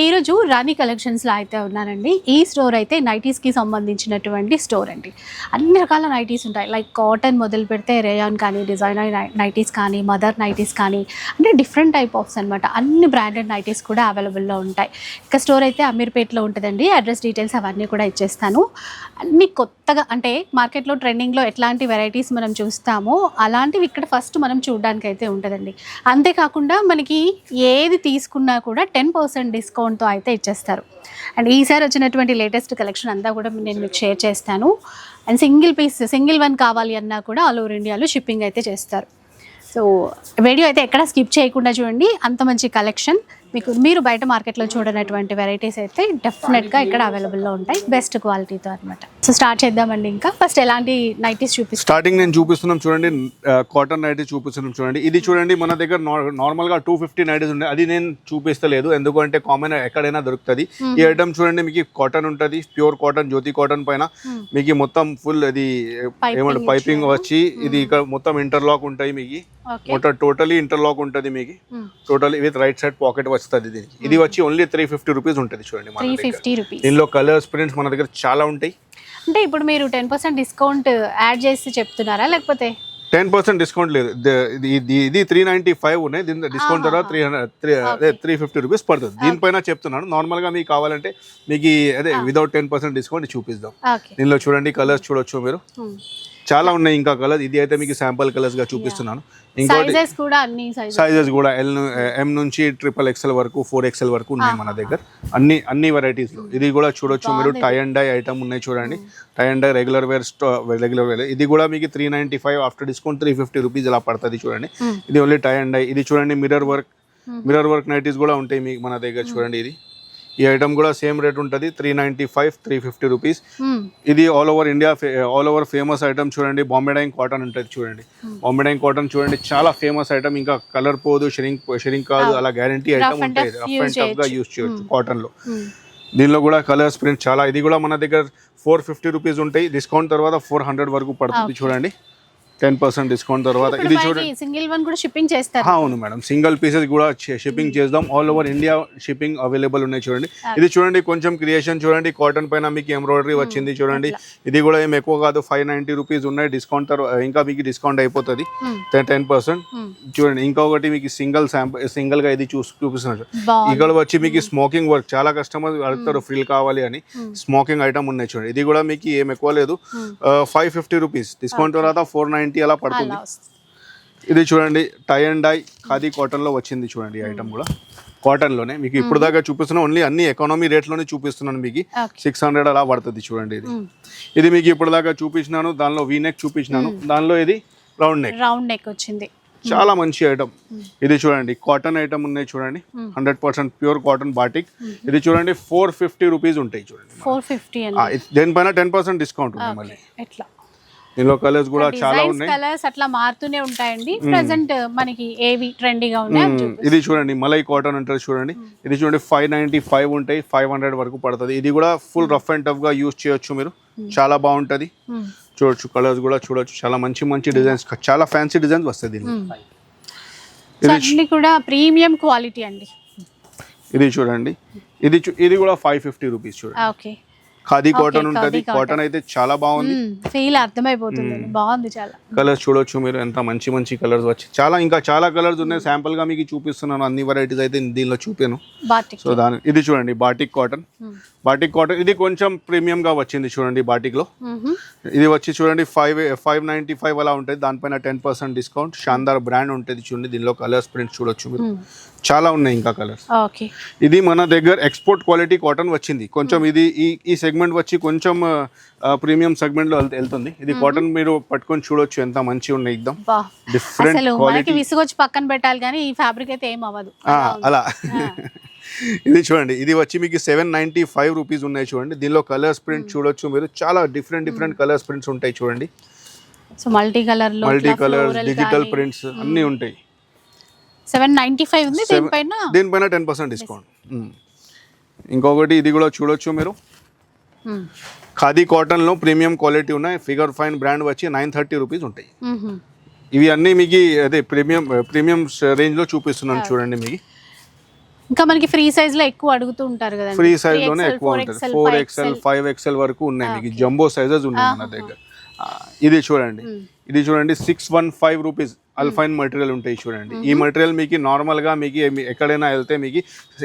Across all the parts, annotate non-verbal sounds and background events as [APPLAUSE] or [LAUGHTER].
ఈరోజు రాణి కలెక్షన్స్లో అయితే ఉన్నానండి ఈ స్టోర్ అయితే నైటీస్కి సంబంధించినటువంటి స్టోర్ అండి. అన్ని రకాల నైటీస్ ఉంటాయి. లైక్ కాటన్ మొదలు పెడితే రేయాన్ కానీ డిజైనర్ నైటీస్ కానీ మదర్ నైటీస్ కానీ అంటే డిఫరెంట్ టైప్ ఆఫ్స్ అనమాట అన్ని బ్రాండెడ్ నైటీస్ కూడా అవైలబుల్లో ఉంటాయి. ఇక స్టోర్ అయితే అమీర్పేట్లో ఉంటుందండి. అడ్రస్ డీటెయిల్స్ అవన్నీ కూడా ఇచ్చేస్తాను. అన్ని కొత్తగా అంటే మార్కెట్లో ట్రెండింగ్లో ఎట్లాంటి వెరైటీస్ మనం చూస్తామో అలాంటివి ఇక్కడ ఫస్ట్ మనం చూడడానికి అయితే ఉంటుందండి. అంతేకాకుండా మనకి ఏది తీసుకున్నా కూడా టెన్ పర్సెంట్ డిస్కౌంట్ డిస్కౌంట్తో అయితే ఇచ్చేస్తారు. అండ్ ఈసారి వచ్చినటువంటి లేటెస్ట్ కలెక్షన్ అంతా కూడా నేను మీకు షేర్ చేస్తాను. And single piece single one కావాలి అన్నా కూడా ఆల్ ఓవర్ ఇండియాలో షిప్పింగ్ అయితే చేస్తారు. సో వీడియో అయితే ఎక్కడ స్కిప్ చేయకుండా చూడండి. అంత మంచి కలెక్షన్. మీకు మీరు బయట మార్కెట్లో చూడనటువంటి వెరైటీస్ అయితే డెఫినెట్గా ఇక్కడ అవైలబుల్లో ఉంటాయి. బెస్ట్ క్వాలిటీతో అనమాట సో స్టార్ట్ చేద్దామండి ఇంకా. ఫస్ట్ ఎలాంటి నైటీస్ చూపిస్తాం స్టార్టింగ్ నేను చూపిస్తున్నాం చూడండి కాటన్ నైటీ చూపిస్తున్నాం చూడండి. ఇది చూడండి మన దగ్గర నార్మల్గా టూ ఫిఫ్టీ నైటీస్ ఉన్నాయి అది నేను చూపిస్తలేదు. ఎందుకంటే కామన్ ఎక్కడైనా దొరుకుతుంది. ఈ ఐటమ్ చూడండి మీకు కాటన్ ఉంటుంది. ప్యూర్ కాటన్ జ్యోతి కాటన్ పైన. మీకు మొత్తం ఫుల్ ఇది ఏమంటారు పైపింగ్ వచ్చి ఇది ఇక్కడ మొత్తం ఇంటర్లాక్ ఉంటాయి మీకు. మొత్తం టోటలీ ఇంటర్లాక్ ఉంటుంది మీకు. Totally with right side pocket వస్తుంది దీనికి. ఇది వచ్చి ఓన్లీ త్రీ ఫిఫ్టీ రూపీస్ ఉంటుంది చూడండి త్రీ ఫిఫ్టీ రూపీస్ దీనిలో కలర్స్ ప్రింట్స్ మన దగ్గర చాలా ఉంటాయి. అంటే ఇప్పుడు మీరు టెన్ పర్సెంట్ డిస్కౌంట్ యాడ్ చేసి చెప్తున్నారా? లేకపోతే టెన్ పర్సెంట్ డిస్కౌంట్ లేదు. ఇది త్రీ నైన్టీ ఫైవ్ ఉన్నాయి. దీని డిస్కౌంట్ తర్వాత three hundred three fifty rupees పడుతుంది. దీనిపైన చెప్తున్నాను. నార్మల్గా మీకు కావాలంటే మీకు అదే వితౌట్ టెన్ పర్సెంట్ డిస్కౌంట్ చూపిస్తాం దీనిలో చూడండి కలర్స్ చూడొచ్చు మీరు. చాలా ఉన్నాయి ఇంకా కలర్స్. ఇది అయితే మీకు శాంపుల్ కలర్స్గా చూపిస్తున్నాను. ఇంకోటి సైజెస్ కూడా ఎల్ ఎం నుంచి ట్రిపుల్ ఎక్స్ఎల్ వరకు ఫోర్ ఎక్స్ఎల్ వరకు ఉన్నాయి మన దగ్గర. అన్ని అన్ని లో. ఇది కూడా చూడొచ్చు మీరు. టై అండ్ డై ఐటమ్ ఉన్నాయి చూడండి. Tie and dye regular wear regular wear ఇది కూడా మీకు three ninety five after discount three fifty rupees ఇలా పడుతుంది చూడండి. ఇది ఓన్లీ టై అండ్ డై ఇది చూడండి mirror work mirror work nighties కూడా ఉంటాయి మీకు మన దగ్గర చూడండి ఇది. ఈ ఐటమ్ కూడా సేమ్ రేట్ ఉంటుంది. Three ninety five three fifty rupees ఇది all over India all over famous item చూడండి. బాంబే డైంగ్ కాటన్ ఉంటుంది చూడండి. బాంబే డైంగ్ కాటన్ చూడండి. చాలా ఫేమస్ ఐటమ్ ఇంకా కలర్ పోదు షరింక్ షరింక్ కాదు అలా గ్యారంటీ ఐటమ్ ఉంటుంది. రఫ్ అండ్ టఫ్గా. యూస్ చేయొచ్చు కాటన్లో. దీనిలో కూడా కలర్స్ ప్రింట్ చాలా. ఇది కూడా మన దగ్గర ఫోర్ ఫిఫ్టీ రూపీస్ ఉంటాయి. డిస్కౌంట్ తర్వాత ఫోర్ హండ్రెడ్ వరకు పడుతుంది చూడండి. టెన్ పర్సెంట్ డిస్కౌంట్ తర్వాత ఇది చూడండి. సింగిల్ వన్ కూడా షిప్పింగ్ చేస్తారు. అవును మేడం. సింగిల్ పీసెస్ కూడా షిప్పింగ్ చేద్దాం. All over India shipping available ఉన్నాయి చూడండి. ఇది చూడండి కొంచెం క్రియేషన్ చూడండి. కాటన్ పైన మీకు ఎంబ్రాయిడరీ వచ్చింది చూడండి. ఇది కూడా ఏం ఎక్కువ కాదు ఫైవ్ నైన్టీ రూపీస్ ఉన్నాయి. డిస్కౌంట్ తర్వా- ఇంకా మీకు డిస్కౌంట్ అయిపోతుంది. టెన్ పర్సెంట్ చూడండి ఇంకొకటి మీకు సింగిల్ శాంపుల్ సింగిల్గా ఇది చూసి చూపిస్తున్నారు ఇక్కడ వచ్చి మీకు స్మోకింగ్ వర్క్ చాలా కస్టమర్ అడుగుతారు ఫ్రిల్ కావాలి అని. స్మోకింగ్ ఐటమ్ ఉన్నాయి చూడండి. ఇది కూడా మీకు ఏం ఎక్కువ లేదు. ఫైవ్ ఫిఫ్టీ రూపీస్ డిస్కౌంట్ తర్వాత ఫోర్ నైన్టీ అలా పడుతుంది? అలా వస్తుంది. ఇది చూడండి టై అండ్ డై ఖాదీ కాటన్లో వచ్చింది చూడండి ఈ ఐటమ్ కూడా. కాటన్లోనే మీకు ఇప్పుడు దాకా చూపిస్తున్నా ఓన్లీ అన్ని ఎకానమీ రేట్లోనే చూపిస్తున్నాను మీకు. సిక్స్ హండ్రెడ్ అలా పడుతుంది చూడండి ఇది. ఇది మీకు ఇప్పుడు దాకా చూపించినాను దానిలో వీ నెక్ చూపించినాను దానిలో ఇది రౌండ్ నెక్ రౌండ్ నెక్ వచ్చింది. చాలా మంచి ఐటమ్ ఇది చూడండి కాటన్ ఐటమ్ ఉన్నాయి చూడండి. Hundred percent pure cotton batik ఇది చూడండి ఫోర్ ఫిఫ్టీ రూపీస్ ఉంటాయి చూడండి. ఫోర్ ఫిఫ్టీ దేనిపైన టెన్ పర్సెంట్ డిస్కౌంట్ ఉంది మళ్ళీ. ఎట్లా? దీనిలో కలర్స్ కూడా చాలా ఉన్నాయి. కలర్స్ అట్లా మారుతూనే ఉంటాయండి. ప్రెసెంట్ మనకి ఏవి ట్రెండీగా ఉన్నాయి. ఇది చూడండి మలై కాటన్ అంటారు చూడండి. ఇది చూడండి ఫైవ్ నైన్టీ ఫైవ్ ఉంటాయి ఫైవ్ హండ్రెడ్ వరకు పడుతుంది. ఇది కూడా ఫుల్ రఫ్ అండ్ టఫ్గా యూజ్ చేయొచ్చు మీరు. చాలా బాగుంటది. చూడొచ్చు కలర్స్ కూడా చూడొచ్చు. చాలా మంచి మంచి డిజైన్స్ చాలా ఫ్యాన్సీ డిజైన్స్ వస్తాయి అన్ని కూడా ప్రీమియం క్వాలిటీ అండి. ఇది చూడండి. ఇది ఇది కూడా ఫైవ్ ఫిఫ్టీ రూపీస్ చూడండి. ఓకే ఖాదీ కాటన్ ఉంటుంది. కాటన్ అయితే చాలా బాగుంది. ఫీల్ అర్థమైపోతుంది. బాగుంది చాలా. కలర్స్ చూడొచ్చు మీరు ఎంత మంచి మంచి కలర్స్ వచ్చి చాలా ఇంకా చాలా కలర్స్ ఉన్నాయి. శాంపుల్గా మీకు చూపిస్తున్నాను. అన్ని వెరైటీస్ అయితే దీనిలో చూపాను. సో దాని ఇది చూడండి బాటిక్ కాటన్ బాటిక్ కాటన్ ఇది కొంచెం ప్రీమియం గా వచ్చింది చూడండి బాటిక్లో. ఇది వచ్చి చూడండి ఫైవ్ ఫైవ్ నైన్టీ ఫైవ్ అలా ఉంటుంది. దానిపైన ten percent discount Shandaar brand ఉంటుంది చూడండి దీనిలో కలర్స్ ప్రింట్ చూడొచ్చు మీరు. చాలా ఉన్నాయి ఇంకా కలర్స్ ఇది మన దగ్గర ఎక్స్పోర్ట్ క్వాలిటీ కాటన్ వచ్చింది. కొంచెం ఇది ఈ ఈ సెగ్మెంట్ వచ్చి కొంచెం ప్రీమియం సెగ్మెంట్లో వెళ్త- వెళ్తుంది. ఇది కాటన్ మీరు పట్టుకొని చూడొచ్చు ఎంత మంచిగా ఉన్నాయి ఇద్దాం. డిఫరెంట్ క్వాలిటీ విసుగొచ్చి పక్కన పెట్టాలి కానీ ఈ ఫ్యాబ్రిక్ అయితే ఏం అవ్వదు. అలా. [LAUGHS] ఇది చూడండి ఇది వచ్చి మీకు సెవెన్ నైన్టీ ఫైవ్ రూపీస్ ఉన్నాయి చూడండి. దీనిలో కలర్స్ ప్రింట్ చూడొచ్చు మీరు. చాలా డిఫరెంట్ డిఫరెంట్ కలర్స్ ప్రింట్స్ ఉంటాయి చూడండి. సో మల్టీ కలర్లో మల్టీ కలర్స్ డిజిటల్ ప్రింట్స్ అన్నీ ఉంటాయి. సెవెన్ నైన్టీ ఫైవ్ ఉంది దీనిపైన? దీనిపైన టెన్ పర్సెంట్ డిస్కౌంట్ ఇంకొకటి ఇది కూడా చూడొచ్చు మీరు. ఖాదీ కాటన్లో ప్రీమియం క్వాలిటీ ఉన్నాయి. ఫిగర్ ఫైన్ బ్రాండ్ వచ్చి నైన్ థర్టీ రూపీస్ ఉంటాయి. ఇవి అన్నీ మీకు అదే ప్రీమియం ప్రీమియం రేంజ్లో చూపిస్తున్నాను చూడండి మీకు. ఇంకా మనకి ఫ్రీ సైజ్లో ఎక్కువ అడుగుతూ ఉంటారు కదా ఫ్రీ సైజ్లోనే ఎక్కువ ఉంటుంది. ఫోర్ ఎక్స్ఎల్ ఫైవ్ ఎక్స్ఎల్ వరకు ఉన్నాయి. మీకు జంబో సైజెస్ ఉన్నాయి మన దగ్గర. ఇది చూడండి. ఇది చూడండి six one five rupees Alpine material ఉంటాయి చూడండి. ఈ మెటీరియల్ మీకు నార్మల్గా మీకు ఎక్కడైనా వెళ్తే మీకు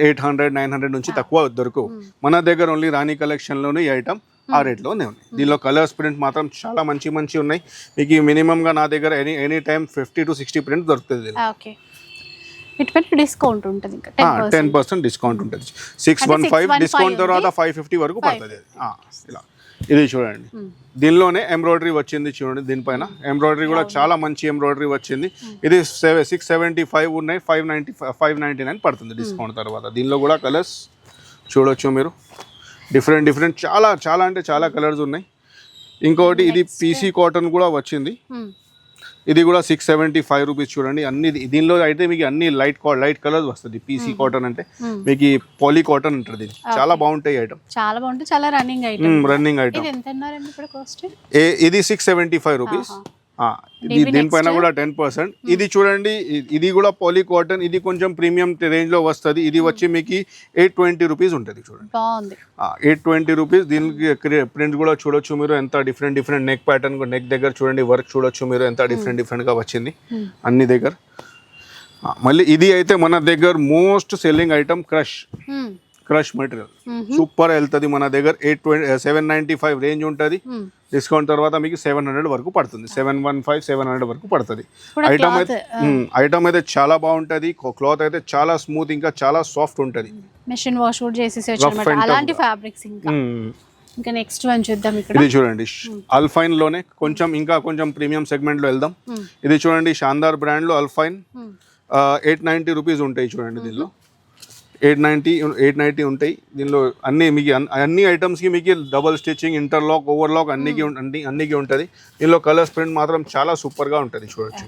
ఎయిట్ హండ్రెడ్ నైన్ హండ్రెడ్ నుంచి తక్కువ దొరకవు. మన దగ్గర ఓన్లీ రాణి కలెక్షన్లోనే ఈ ఐటమ్ ఆ రేట్లోనే ఉన్నాయి. దీనిలో కలర్స్ ప్రింట్ మాత్రం చాలా మంచి మంచి ఉన్నాయి. మీకు మినిమం గా నా దగ్గర any any time fifty to sixty print దొరుకుతుంది డిస్కౌంట్ ఉంటుంది టెన్ పర్సెంట్ డిస్కౌంట్ ఉంటుంది. సిక్స్ వన్ ఫైవ్ 615 డిస్కౌంట్ తర్వాత ఫైవ్ ఫిఫ్టీ వరకు పడుతుంది ఇలా. ఇది చూడండి. దీనిలోనే ఎంబ్రాయిడరీ వచ్చింది చూడండి దీనిపైన. ఎంబ్రాయిడరీ కూడా చాలా మంచి ఎంబ్రాయిడరీ వచ్చింది. ఇది సిక్స్ సెవెంటీ ఫైవ్ ఉన్నాయి. Five ninety five ninety nine పడుతుంది డిస్కౌంట్ తర్వాత. దీనిలో కూడా కలర్స్ చూడొచ్చు మీరు. డిఫరెంట్ డిఫరెంట్ చాలా చాలా అంటే చాలా కలర్స్ ఉన్నాయి. ఇంకొకటి ఇది పీసీ కాటన్ కూడా వచ్చింది. ఇది కూడా సిక్స్ సెవెంటీ ఫైవ్ రూపీస్ చూడండి. అన్ని దీనిలో అయితే మీకు అన్ని లైట్ లైట్ కలర్స్ వస్తుంది. పీసీ కాటన్ అంటే మీకు పాలీ కాటన్ అంటారు దీన్ని. చాలా బాగుంటాయి ఐటమ్ చాలా బాగుంటుంది చాలా రన్నింగ్ ఐటమ్ రన్నింగ్ ఐటమ్ ఇది ఇది సిక్స్ సెవెంటీ ఫైవ్ రూపీస్ దీనిపైన కూడా టెన్ పర్సెంట్ ఇది చూడండి ఇది కూడా పాలీ కాటన్ ఇది కొంచెం ప్రీమియం రేంజ్లో వస్తుంది. ఇది వచ్చి మీకు ఎయిట్ ట్వంటీ రూపీస్ ఉంటుంది చూడండి. ఎయిట్ ట్వంటీ రూపీస్ దీనికి ప్రింట్ కూడా చూడొచ్చు మీరు. ఎంత different different neck pattern neck దగ్గర చూడండి వర్క్ చూడొచ్చు మీరు. ఎంత డిఫరెంట్ డిఫరెంట్గా వచ్చింది. అన్ని దగ్గర. మళ్ళీ ఇది అయితే మన దగ్గర most selling item crush. Crush material. Super వెళ్తుంది మన దగ్గర. Eight twenty seven ninety five range ఉంటుంది. డిస్కౌంట్ తర్వాత మీకు సెవెన్ హండ్రెడ్ వరకు పడుతుంది. Seven one five seven hundred వరకు పడుతుంది. ఐటమ్ అయితే ఐటమ్ అయితే చాలా బాగుంటుంది. క్లాత్ అయితే చాలా స్మూత్ ఇంకా చాలా సాఫ్ట్ ఉంటుంది. మెషిన్ వాష్ కూడా చేసేసి అలాంటి ఫ్యాబ్రిక్స్ ఇంకా. ఇంకా నెక్స్ట్ వన్ చూద్దాం ఇక్కడ. ఇది చూడండి అల్ఫైన్లోనే కొంచెం ఇంకా కొంచెం ప్రీమియం సెగ్మెంట్లో వెళ్దాం. ఇది చూడండి షాందార్ బ్రాండ్లో అల్ఫైన్. ఎయిట్ నైంటీ రూపీస్ ఉంటాయి చూడండి దీనిలో. ఎయిట్ నైంటీ ఎయిట్ నైంటీ ఉంటాయి. దీనిలో అన్ని మీకు అన్- అన్ని ఐటమ్స్కి మీకు డబుల్ స్టిచ్చింగ్ ఇంటర్లాక్ ఓవర్లాక్ అన్నికి అన్ని అన్నికి ఉంటుంది. దీనిలో కలర్స్ ప్రింట్ మాత్రం చాలా సూపర్గా ఉంటుంది చూడొచ్చు.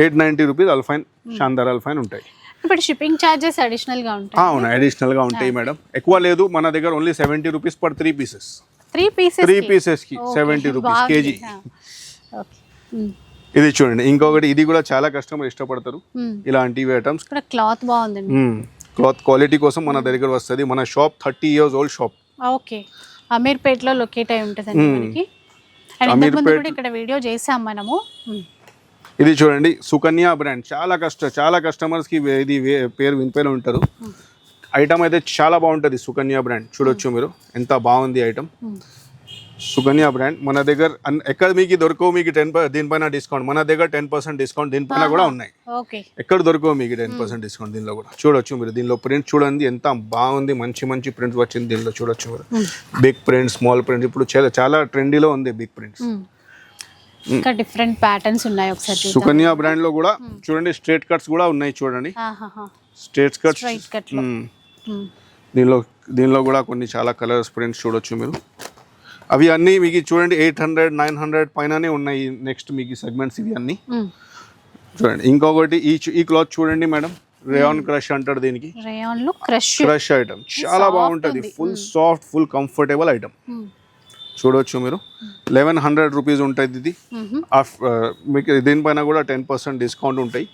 Eight ninety rupees Alpine Shandaar Alpine ఉంటాయి. ఇప్పుడు షిప్పింగ్ ఛార్జెస్ అడిషనల్గా ఆ, ఉంటాయి అవును అడిషనల్గా ఉంటాయి మేడం. ఎక్కువ లేదు మన దగ్గర only seventy rupees per three pieces. Three pieces three పీసెస్కి seventy rupees KG. Hmm. ఇది చూడండి ఇంకొకటి ఇది కూడా చాలా కస్టమర్ ఇష్టపడతారు. ఇలాంటివి ఐటమ్స్. ఇక్కడ క్లాత్ బాగుందండి. క్లాత్ క్వాలిటీ కోసం మన దగ్గర వస్తుంది. మన shop thirty years old shop. Okay. అమీర్పేట్లో locate అయి మనకి. అండ్ ఇంతకుముందు కూడా ఇక్కడ వీడియో చేసాం మనము. మ్మ్. ఇది చూడండి సుకన్య బ్రాండ్. చాలా కష్ట చాలా కస్టమర్స్కి ఇది పేరు వినిపోయిన ఉంటారు. ఐటమ్ అయితే చాలా బాగుంటుంది సుకన్య బ్రాండ్. చూడొచ్చు మీరు. ఎంత బాగుంది ఐటమ్. సుకన్య బ్రాండ్ మన దగ్గర ఎక్కడ మీకు దొరకవు మీకు టెన్ దీనిపైన డిస్కౌంట్ మన దగ్గర టెన్ పర్సెంట్ డిస్కౌంట్ దీనిపైన కూడా ఉన్నాయి. ఎక్కడ దొరకవు మీకు టెన్ పర్సెంట్ డిస్కౌంట్ దీనిలో కూడా. చూడొచ్చు మీరు దీనిలో ప్రింట్ చూడండి ఎంత బాగుంది మంచి మంచి ప్రింట్స్ వచ్చింది దీనిలో చూడొచ్చు మీరు. బిగ్ ప్రింట్ స్మాల్ ప్రింట్ ఇప్పుడు చాలా చాలా ట్రెండీలో ఉంది బిగ్ ప్రింట్స్. ఇంకా డిఫరెంట్ ప్యాటర్న్స్ ఉన్నాయి ఒకసారి సుకన్య బ్రాండ్లో కూడా చూడండి స్ట్రేట్ కట్స్ కూడా ఉన్నాయి చూడండి. Straight cuts. దీనిలో దీనిలో కూడా కొన్ని చాలా కలర్స్ ప్రింట్స్ చూడొచ్చు మీరు. అవి అన్నీ మీకు చూడండి ఎయిట్ హండ్రెడ్ నైన్ హండ్రెడ్ పైననే ఉన్నాయి నెక్స్ట్ మీకు సెగ్మెంట్స్ ఇవి అన్నీ. మ్మ్. చూడండి ఇంకొకటి ఈ ఈ క్లాత్ చూడండి మేడం రేయాన్ క్రష్ అంటారు దీనికి. క్రష్ క్రష్ ఐటమ్ చాలా బాగుంటుంది full soft full comfortable item చూడొచ్చు మీరు. లెవెన్ హండ్రెడ్ రూపీస్ ఉంటుంది ఇది మీకు దీనిపైన కూడా టెన్ పర్సెంట్ డిస్కౌంట్ ఉంటాయి.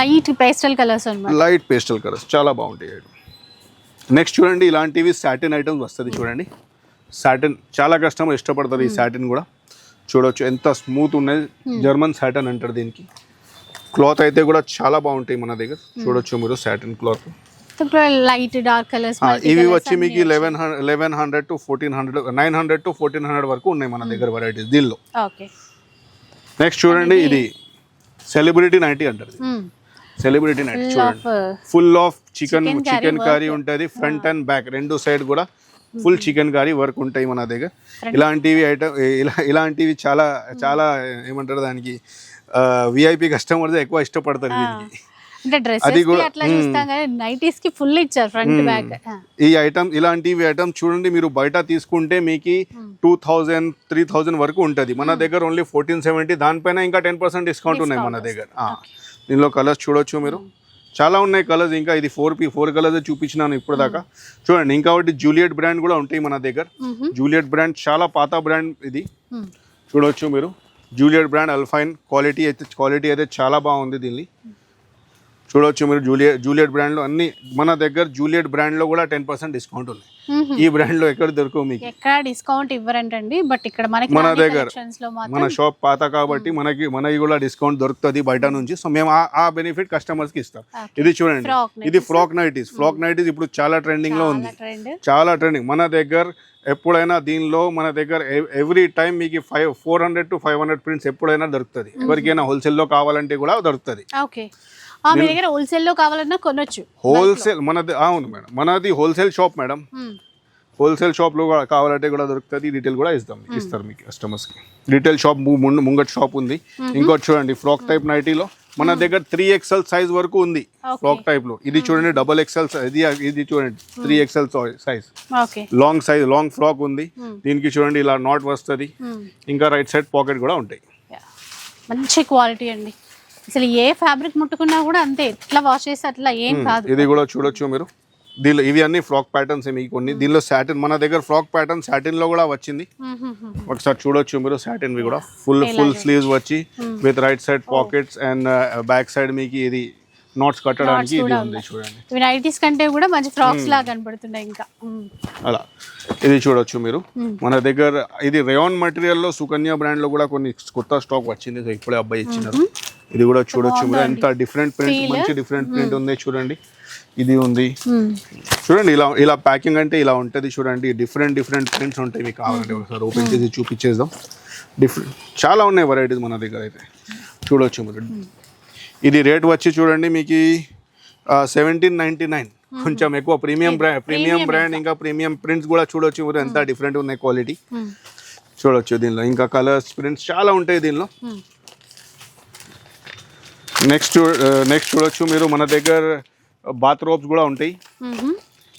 Light pastel colours light pastel colours చాలా బాగుంటాయి నెక్స్ట్ చూడండి ఇలాంటివి సాటిన్ ఐటమ్స్ వస్తుంది చూడండి. సాటిన్ చాలా కస్టమర్ ఇష్టపడతారు ఈ సాటిన్ కూడా. చూడొచ్చు ఎంత స్మూత్ ఉన్నది జర్మన్ సాటిన్ అంటారు దీనికి. క్లాత్ అయితే కూడా చాలా బాగుంటాయి మన దగ్గర. చూడొచ్చు మీరు satin cloth. Light dark colours ఇవి వచ్చి మీకు eleven eleven hundred to fourteen hundred nine hundred to fourteen hundred వరకు ఉన్నాయి మన దగ్గర వెరైటీస్ దీనిలో. నెక్స్ట్ చూడండి ఇది సెలబ్రిటీ నైటీ అంటారు సెలబ్రిటీ నైటీ చూడండి. Full of chikan కర్రీ ఉంటుంది ఫ్రంట్ అండ్ బ్యాక్ రెండు సైడ్ కూడా ఫుల్ చికెన్ కర్రీ వర్క్ ఉంటాయి మన దగ్గర. ఇలాంటివి ఐటమ్ ఇలా ఇలాంటివి చాలా చాలా ఏమంటారు దానికి విఐపి కస్టమర్స్ ఎక్కువ ఇష్టపడతారు దీనికి. అంటే అది డ్రెస్సెస్కి కూడా- అట్లా చూస్తాం కానీ నైటీస్కి ఫుల్ ఇచ్చారు ఫ్రంట్ బ్యాక్. ఈ ఐటమ్ ఇలాంటివి ఐటమ్ చూడండి మీరు బయట తీసుకుంటే మీకు టూ థౌజండ్ త్రీ థౌజండ్ వరకు ఉంటుంది. మన దగ్గర ఓన్లీ ఫోర్టీన్ సెవెంటీ దానిపైన ఇంకా టెన్ పర్సెంట్ డిస్కౌంట్ ఉన్నాయి మన దగ్గర. దీనిలో కలర్స్ చూడొచ్చు మీరు. చాలా ఉన్నాయి కలర్స్ ఇంకా ఇది ఫోర్ పీ ఫోర్ కలర్స్ చూపించినాను ఇప్పుడు దాకా చూడండి ఇంకా ఒకటి జూలియట్ బ్రాండ్ కూడా ఉంటాయి మన దగ్గర. జూలియట్ బ్రాండ్ చాలా పాత బ్రాండ్ ఇది. చూడొచ్చు మీరు. జూలియట్ బ్రాండ్ అల్ఫైన్ క్వాలిటీ అయితే క్వాలిటీ అయితే చాలా బాగుంది దీన్ని చూడొచ్చు మీరు జూలియట్ జూలియట్ బ్రాండ్లో అన్ని. మన దగ్గర జూలియట్ బ్రాండ్లో కూడా టెన్ పర్సెంట్ డిస్కౌంట్ ఉన్నాయి ఈ బ్రాండ్లో ఎక్కడ దొరకవు మీకు? ఎక్కడ డిస్కౌంట్ ఇవ్వరంటండి బట్ ఇక్కడ మనకి మన దగ్గర. లో మన షాప్ పాత కాబట్టి మనకి మనకి కూడా డిస్కౌంట్ దొరుకుతుంది బయట నుంచి. సో మేము ఆ- బెనిఫిట్ కస్టమర్స్కి ఇస్తాం. ఇది చూడండి. ఇది ఫ్రాక్ నైటీస్. ఫ్రాక్ నైటీస్ ఇప్పుడు చాలా ట్రెండింగ్లో ఉంది. చాలా ట్రెండింగ్. మన దగ్గర ఎప్పుడైనా దీనిలో మన దగ్గర ఎవ్రీ టైం మీకు five four hundred to five hundred prints ఎప్పుడైనా దొరుకుతుంది. ఎవరికైనా హోల్సేల్లో కావాలంటే కూడా దొరుకుతుంది. మీ దగ్గర హోల్సేల్లో కావాలన్నా కొనొచ్చు. హోల్సేల్ మనది అవును మేడం. మనది హోల్సేల్ షాప్ మేడం. హోల్సేల్ షాప్లో కూడా కావాలంటే కూడా దొరుకుతుంది. రీటైల్ కూడా ఇస్తాం ఇస్తారు మీకు కస్టమర్స్కి. రీటైల్ షాప్ ముందు ముంగట్ షాప్ ఉంది. ఇంకోటి చూడండి ఫ్రాక్ టైప్ నైటీలో. మన దగ్గర త్రీ ఎక్స్ఎల్ సైజ్ వరకు ఉంది. ఫ్రాక్ టైప్లో ఇది చూడండి డబల్ ఎక్స్ఎల్ ఇది ఇది చూడండి three XL size. Long size long frock ఉంది. దీనికి చూడండి ఇలా నాట్ వస్తుంది. ఇంకా రైట్ సైడ్ పాకెట్ కూడా ఉంటాయి. మంచి క్వాలిటీ అండి. అసలు ఏ ఫ్యాబ్రిక్ ముట్టుకున్నా కూడా అంతే ఎట్లా వాష్ చేస్తే అట్లా ఏం కాదు. ఇది కూడా చూడొచ్చు మీరు. దీనిలో ఇవి అన్ని ఫ్రాక్ ప్యాటర్న్స్ మీకు కొన్ని. దీనిలో సాటిన్ మన దగ్గర ఫ్రాక్ ప్యాటర్న్ సాటిన్లో కూడా వచ్చింది. ఒకసారి చూడొచ్చు మీరు సాటిన్ కూడా. ఫుల్ ఫుల్ స్లీవ్స్ వచ్చి with right side pockets and back side మీకు ఇది నాట్స్ కట్టడానికి ఇది ఉంది చూడండి. ఇవి నైటీస్ కంటే కూడా మంచి ఫ్రాక్స్ లాగా కనబడుతున్నాయి ఇంకా. అలా. ఇది చూడొచ్చు మీరు. మన దగ్గర ఇది రేయాన్ మెటీరియల్లో సుకన్య బ్రాండ్లో కూడా కొన్ని కొత్త స్టాక్ వచ్చింది. ఇప్పుడే అబ్బాయి ఇచ్చినారు. ఇది కూడా చూడొచ్చు మీరు ఎంత డిఫరెంట్ ప్రింట్ మంచి డిఫరెంట్ ప్రింట్ ఉంది చూడండి. ఇది ఉంది. మ్మ్. చూడండి ఇలా ఇలా ప్యాకింగ్ అంటే ఇలా ఉంటుంది చూడండి. డిఫరెంట్ డిఫరెంట్ ప్రింట్స్ ఉంటాయి మీకు కావాలంటే ఒకసారి ఓపెన్ చేసి చూపించేద్దాం. డిఫరెంట్ చాలా ఉన్నాయి వెరైటీస్ మన దగ్గర అయితే. చూడొచ్చు మీరు. ఇది రేట్ వచ్చి చూడండి మీకు సెవెంటీన్ నైంటీ నైన్ కొంచెం ఎక్కువ ప్రీమియం బ్రాండ్ ప్రీమియం బ్రాండ్ ఇంకా ప్రీమియం ప్రింట్స్ కూడా చూడొచ్చు మీరు. ఎంత డిఫరెంట్ ఉన్నాయి క్వాలిటీ. చూడొచ్చు దీనిలో. ఇంకా కలర్స్ ప్రింట్స్ చాలా ఉంటాయి దీనిలో. నెక్స్ట్ నెక్స్ట్ చూడొచ్చు మీరు. మన దగ్గర బాత్ రోబ్స్ కూడా ఉంటాయి.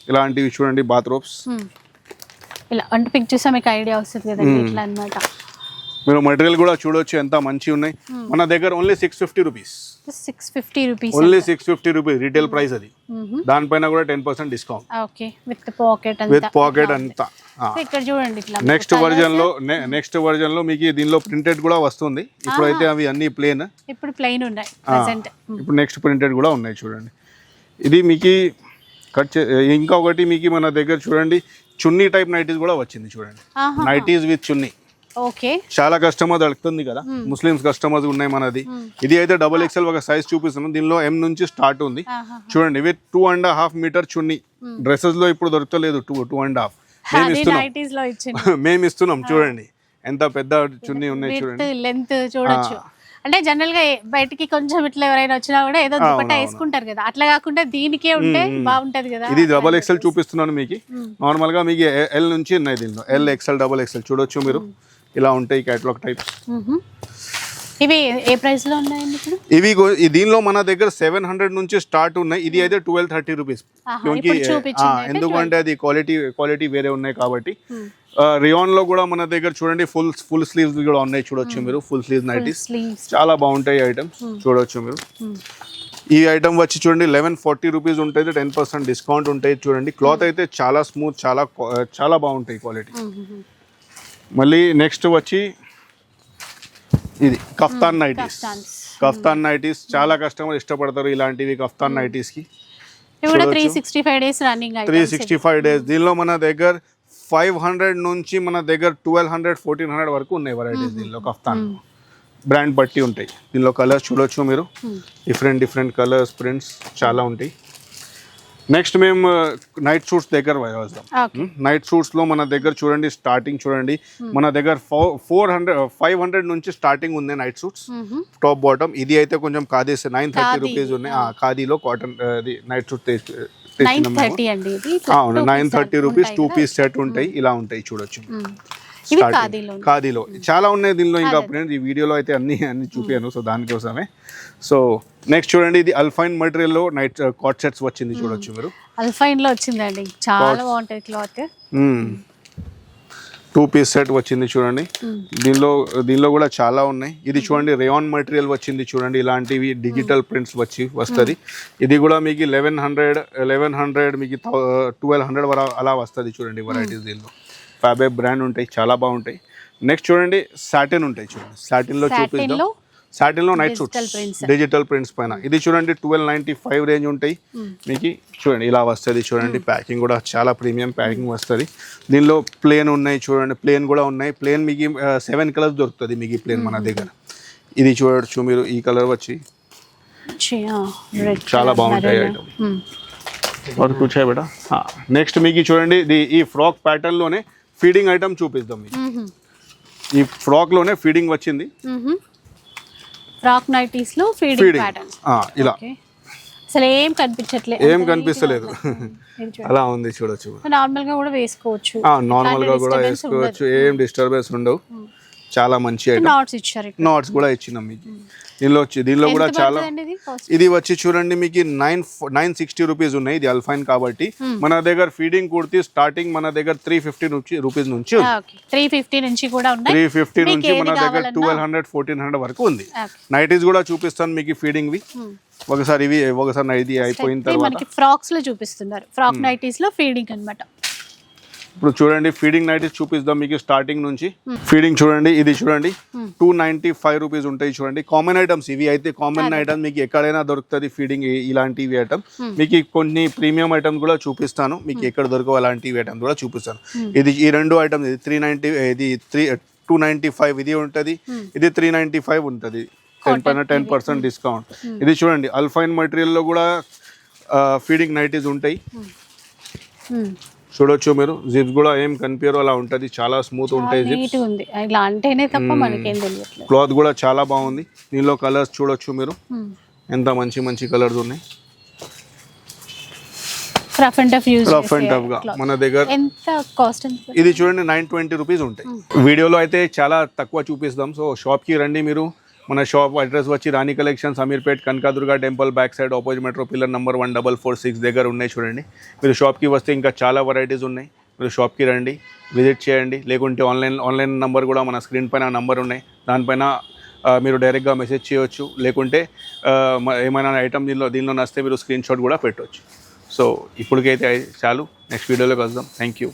ఇలాంటివి చూడండి బాత్ మ్మ్. ఇలా అంటే పిక్ చూసా మీకు ఐడియా వస్తుంది కదండి ఇట్లా అన్నమాట. మీరు మెటీరియల్ కూడా చూడొచ్చు ఎంత మంచి ఉన్నాయి. మన దగ్గర only six fifty rupees six fifty rupees only six fifty rupees retail price అది. దానిపైన కూడా ten percent discount okay with pocket with pocket అంతా. ఇక్కడ చూడండి నెక్స్ట్ వర్జన్లో నెక్స్ట్ వర్జన్లో మీకు దీనిలో ప్రింటెడ్ కూడా వస్తుంది. ఇప్పుడైతే అవి అన్ని ప్లేన్ ఇప్పుడు ప్లెయిన్ ఉన్నాయి. ప్రెసెంట్ ఇప్పుడు నెక్స్ట్ ప్రింటెడ్ కూడా ఉన్నాయి చూడండి. ఇది మీకు కట్ చే ఇంకా ఒకటి మీకు మన దగ్గర చూడండి. చున్నీ టైప్ నైటీస్ కూడా వచ్చింది చూడండి. Nighties with chunni. చాలా కస్టమర్ అడుగుతుంది కదా. ముస్లిమ్స్ కస్టమర్స్ ఉన్నాయి మనది. ఇది అయితే డబుల్ ఎక్స్ఎల్ ఒక సైజ్ చూపిస్తున్నాం. దీనిలో ఎం నుంచి స్టార్ట్ ఉంది. చూడండి with two and half metre chunni. డ్రెస్సెస్లో ఇప్పుడు దొరకలేదు టూ టూ అండ్ హాఫ్ మేము ఇస్తున్నాం. [LAUGHS] మేము ఇస్తున్నాం చూడండి. ఎంత పెద్ద చున్నీ ఉన్నాయి చూడండి. లెంత్ చూడొచ్చు. అంటే జనరల్గా బయటికి కొంచెం ఇట్లా ఎవరైనా వచ్చినా కూడా ఏదో దుపట్టా వేసుకుంటారు కదా. అట్లా కాకుండా దీనికే ఉంటే బాగుంటది కదా. ఇది డబల్ ఎక్స్ఎల్ చూపిస్తున్నాను మీకు. నార్మల్గా మీకు ఎల్ నుంచి ఉన్నాయి దీనిలో. ఎల్ ఎక్స్ఎల్ డబల్ ఎక్స్ఎల్ చూడొచ్చు మీరు. ఇలా ఉంటాయి క్యాటలాగ్ టైప్స్. ఇవి ఏ ప్రైస్లో ఉన్నాయండి ఇప్పుడు? ఇవి దీనిలో మన దగ్గర సెవెన్ హండ్రెడ్ నుంచి స్టార్ట్ ఉన్నాయి. ఇది అయితే ట్వెల్వ్ థర్టీ రూపీస్. ఎందుకంటే అది క్వాలిటీ క్వాలిటీ వేరే ఉన్నాయి కాబట్టి. రియాన్లో కూడా మన దగ్గర చూడండి ఫుల్ ఫుల్ స్లీవ్స్ కూడా ఉన్నాయి చూడొచ్చు మీరు. Full sleeves nighties. చాలా బాగుంటాయి ఐటమ్స్ చూడొచ్చు మీరు. ఈ ఐటమ్ వచ్చి చూడండి లెవెన్ ఫార్టీ రూపీస్ ఉంటుంది టెన్ పర్సెంట్ డిస్కౌంట్ ఉంటాయి చూడండి. క్లాత్ అయితే చాలా స్మూత్ చాలా చాలా బాగుంటాయి క్వాలిటీ. మళ్ళీ నెక్స్ట్ వచ్చి ఇది kaftan nighties. Kaftans. Kaftan nighties చాలా కస్టమర్ ఇష్టపడతారు ఇలాంటివి kaftan నైటీస్కి three sixty five days running three sixty five days దీనిలో మన దగ్గర ఫైవ్ హండ్రెడ్ నుంచి మన దగ్గర ట్వెల్వ్ హండ్రెడ్ ఫోర్టీన్ హండ్రెడ్ వరకు ఉన్నాయి వెరైటీస్ దీనిలో కఫ్తాన్. బ్రాండ్ బట్టి ఉంటాయి. దీనిలో కలర్స్ చూడొచ్చు మీరు. డిఫరెంట్ డిఫరెంట్ కలర్స్ ప్రింట్స్ చాలా ఉంటాయి. నెక్స్ట్ మేము నైట్ సూట్స్ దగ్గర వస్తాం నైట్ సూట్స్లో మన దగ్గర చూడండి స్టార్టింగ్ చూడండి. మన దగ్గర ఫోర్ హండ్రెడ్ ఫైవ్ హండ్రెడ్ నుంచి స్టార్టింగ్ ఉంది నైట్ సూట్స్ టాప్ బాటమ్ ఇది అయితే కొంచెం ఖాదీస్ నైన్ థర్టీ రూపీస్ ఉన్నాయి. ఆ, ఖాదీలో కాటన్ అది నైట్ ఇది. అవును nine thirty rupees two piece set ఉంటాయి ఇలా ఉంటాయి చూడొచ్చు. Starting. ఖాదీలో. చాలా ఉన్నాయి దీనిలో ఇంకా ఈ వీడియోలో అయితే అన్ని అన్ని చూపాను సో దానికోసమే. సో నెక్స్ట్ చూడండి ఇది అల్ఫైన్ మెటీరియల్లో నైట్ కాట్ సెట్స్ వచ్చింది చూడొచ్చు మీరు. అల్ఫైన్లో వచ్చిందండి. చాలా బాగుంటది క్లాత్. టూ పీస్ సెట్ వచ్చింది చూడండి. దీనిలో దీనిలో కూడా చాలా ఉన్నాయి. ఇది చూడండి రేయాన్ మెటీరియల్ వచ్చింది చూడండి. ఇలాంటివి డిజిటల్ ప్రింట్స్ వచ్చి వస్తుంది. ఇది కూడా మీకు లెవెన్ హండ్రెడ్ లెవెన్ హండ్రెడ్ మీకు ట్వెల్వ్ హండ్రెడ్ వర అలా వస్తుంది చూడండి వెరైటీస్ దీనిలో. ఫ్యాబే బ్రాండ్ ఉంటాయి చాలా బాగుంటాయి. నెక్స్ట్ చూడండి సాటిన్ ఉంటాయి చూడండి. సాటిన్లో చూపిద్దాం. సాటిన్లో నైట్ సూట్స్ డిజిటల్ ప్రింట్స్ పైన. ఇది చూడండి ట్వెల్వ్ నైంటీ ఫైవ్ రేంజ్ ఉంటాయి మీకు చూడండి ఇలా వస్తుంది చూడండి ప్యాకింగ్ కూడా చాలా ప్రీమియం ప్యాకింగ్ వస్తుంది. దీనిలో ప్లేన్ ఉన్నాయి చూడండి ప్లేన్ కూడా ఉన్నాయి. ప్లేన్ మీకు సెవెన్ కలర్స్ దొరుకుతుంది మీకు ప్లేన్ మన దగ్గర. ఇది చూడవచ్చు మీరు ఈ కలర్ వచ్చి. Hmm, చాలా బాగుంటాయి ఐటమ్. కూర్చోబెట నెక్స్ట్ మీకు చూడండి ఈ ఫ్రాక్ ప్యాటర్న్లోనే లోనే ఫీడింగ్ ఐటమ్ చూపిస్తాం మీకు. ఈ ఫ్రాక్లోనే ఫీడింగ్ వచ్చింది. ఫ్రాక్ నైటీస్లో ఫీడింగ్. ప్యాటర్న్ ఇలా. అసలు ఏం కనిపించట్లేదు ఏం కనిపిస్తలేదు. [LAUGHS] అలా ఉంది చూడొచ్చు. నార్మల్గా కూడా వేసుకోవచ్చు. నార్మల్గా కూడా వేసుకోవచ్చు. ఏం డిస్టర్బెన్స్ ఉండవు. చాలా మంచి ఐటమ్ నాట్స్ కూడా ఇచ్చినాం మీకు. దీనిలో వచ్చి దీనిలో కూడా చాలా ఇది? వచ్చి చూడండి మీకు నైన్ నైన్ సిక్స్టీ రూపీస్ ఉన్నాయి ఇది అల్ఫైన్ కాబట్టి. మన దగ్గర ఫీడింగ్ కుర్తి స్టార్టింగ్ మన దగ్గర త్రీ ఫిఫ్టీ నుంచి రూపీస్ నుంచి త్రీ ఫిఫ్టీ నుంచి కూడా త్రీ ఫిఫ్టీ నుంచి మన దగ్గర ట్వెల్వ్ హండ్రెడ్ ఫోర్టీన్ హండ్రెడ్ వరకు ఉంది. నైటీస్ కూడా చూపిస్తాను మీకు ఫీడింగ్ వి ఒకసారి ఇవి ఒకసారి ఇది అయిపోయిన తర్వాత. ఫ్రాక్స్లో చూపిస్తున్నారు. ఫ్రాక్ నైటీస్లో ఫీడింగ్ అన్నమాట. ఇప్పుడు చూడండి ఫీడింగ్ నైటీస్ చూపిద్దాం మీకు స్టార్టింగ్ నుంచి. ఫీడింగ్ చూడండి ఇది చూడండి. టూ నైన్టీ ఫైవ్ రూపీస్ ఉంటాయి చూడండి. కామన్ ఐటమ్స్ ఇవి అయితే కామన్ ఐటమ్ మీకు ఎక్కడైనా దొరుకుతుంది ఫీడింగ్ ఇలాంటివి ఐటమ్ మీకు కొన్ని ప్రీమియం ఐటమ్స్ కూడా చూపిస్తాను. మీకు ఎక్కడ దొరకవు అలాంటివి ఐటమ్స్ కూడా చూపిస్తాను. ఇది ఈ రెండు ఐటమ్స్ ఇది త్రీ నైన్టీ ఇది త్రీ టూ నైన్టీ ఫైవ్ ఇది ఉంటుంది. ఇది త్రీ నైన్టీ ఫైవ్ ఉంటుంది టెన్ పైన టెన్ పర్సెంట్ డిస్కౌంట్ ఇది చూడండి అల్ఫైన్ మెటీరియల్లో కూడా ఫీడింగ్ నైటీస్ ఉంటాయి. చూడొచ్చు మీరు. జిప్స్ కూడా ఏం కనిపించరు అలా ఉంటుంది. చాలా స్మూత్ ఉంటాయి జిప్స్ నీట్ ఉంది. ఇలా అంటేనే తప్ప మనకేం తెలియట్లేదు. క్లాత్ కూడా చాలా బాగుంది. దీనిలో కలర్స్ చూడొచ్చు మీరు. ఎంత మంచి మంచి కలర్స్ ఉన్నాయి. Rough and tough use rough and టఫ్గా. మన దగ్గర ఎంత కాస్ట్ ఎంత? ఇది చూడండి నైన్ ట్వంటీ రూపీస్ ఉంటాయి. వీడియోలో అయితే చాలా తక్కువ చూపిస్తాం. సో షాప్కి రండి మీరు. మన షాప్ అడ్రస్ వచ్చి Rani collections Ameerpet Kanakadurga temple back side opposite metro pillar number one double four six దగ్గర ఉన్నాయి చూడండి. మీరు షాప్కి వస్తే ఇంకా చాలా వెరైటీస్ ఉన్నాయి. మీరు షాప్కి రండి విజిట్ చేయండి. లేకుంటే ఆన్లైన్ ఆన్లైన్ నెంబర్ కూడా మన స్క్రీన్ పైన నెంబర్ ఉన్నాయి. దానిపైన మీరు డైరెక్ట్గా మెసేజ్ చేయొచ్చు. లేకుంటే ఏమైనా ఐటమ్ దీనిలో దీనిలో నస్తే మీరు స్క్రీన్ షాట్ కూడా పెట్టవచ్చు సో ఇప్పటికైతే చాలు. నెక్స్ట్ వీడియోలోకి కలుద్దాం థ్యాంక్ యూ